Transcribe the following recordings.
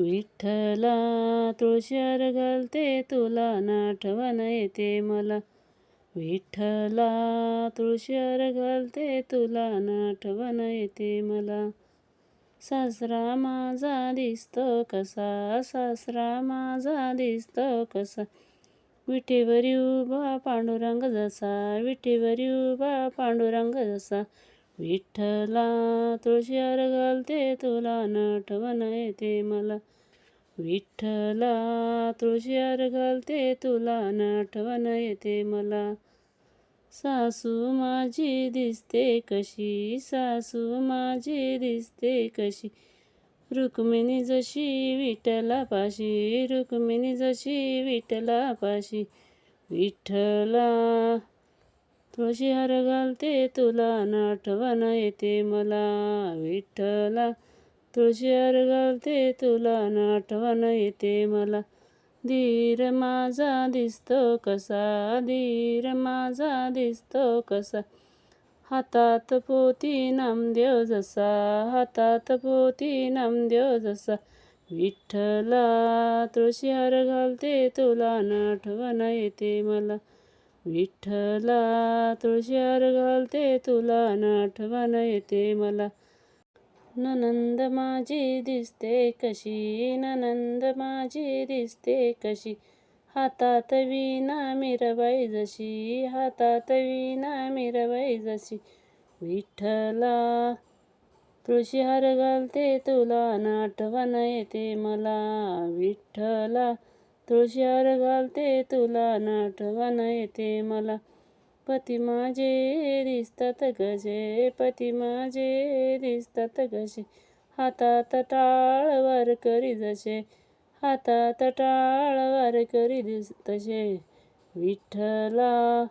विठ्ठला तुळशीवर घालते तुला नाठवण येते मला. विठ्ठला तुळशीवर घालते तुला नाठवण येते मला. सासरा माझा दिसतो कसा सासरा माझा दिसतो कसा. विठेवरी उभा पांडुरंग जसा विठेवरी उभा पांडुरंग जसा. विठ्ठला तुळशीवर घालते तुला नठवण येते मला. विठ्ठला तुळशीवर घालते तुला नठवण येते मला. सासू माझी दिसते कशी सासू माझी दिसते कशी. रुक्मिणी जशी विठ्ठलापाशी रुक्मिणी जशी विठ्ठलापाशी. विठ्ठला तुळशीहार घालते तुला नाठवण येते मला विठ्ठला. तुळशीहार घालते तुला नाठवण येते मला. धीर माझा दिसतो कसा? धीर माझा दिसतो कसा? हातात पोती नामदेव जसा. हातात पोती नामदेव जसा. विठ्ठला तुळशीहार घालते तुला नाठवण येते मला. विठ्ठला तुळशीवर घालते तुला नाठवण येते मला. ननंद माझी दिसते कशी? ननंद माझी दिसते कशी? हातात विना मिरबाई जशी हातात विना मिरबाई जशी. विठ्ठला तुळशीहार घालते तुला नाठवण येते मला. विठ्ठला तुळशीवर घालते तुला नाठवण येते मला. पती माझे दिसतात गजे पती माझे दिसतात गजे. हातात टाळवार करी जसे हातात टाळवार करी दिस तसे. विठ्ठला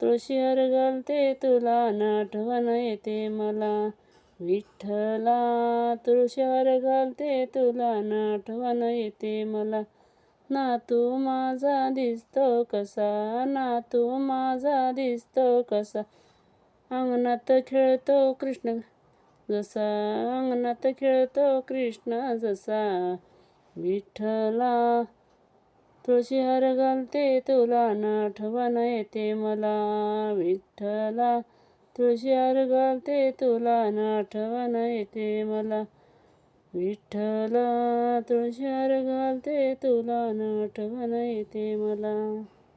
तुळशीवर घालते तुला नाठवण येते मला. विठ्ठला तुळशीवर घालते तुला नाठवण येते मला. ना तू माझा दिसतो कसा? नातू माझा दिसतो कसा? अंगणात खेळतो कृष्ण जसा. अंगणात खेळतो कृष्ण जसा. विठ्ठला तुळशीहार घालते तुला नाठवण येते मला. विठ्ठला तुळशीहार घालते तुला नाठवण येते मला. विठ्ठला तुळशार घालते तुला नाठवण येते मला.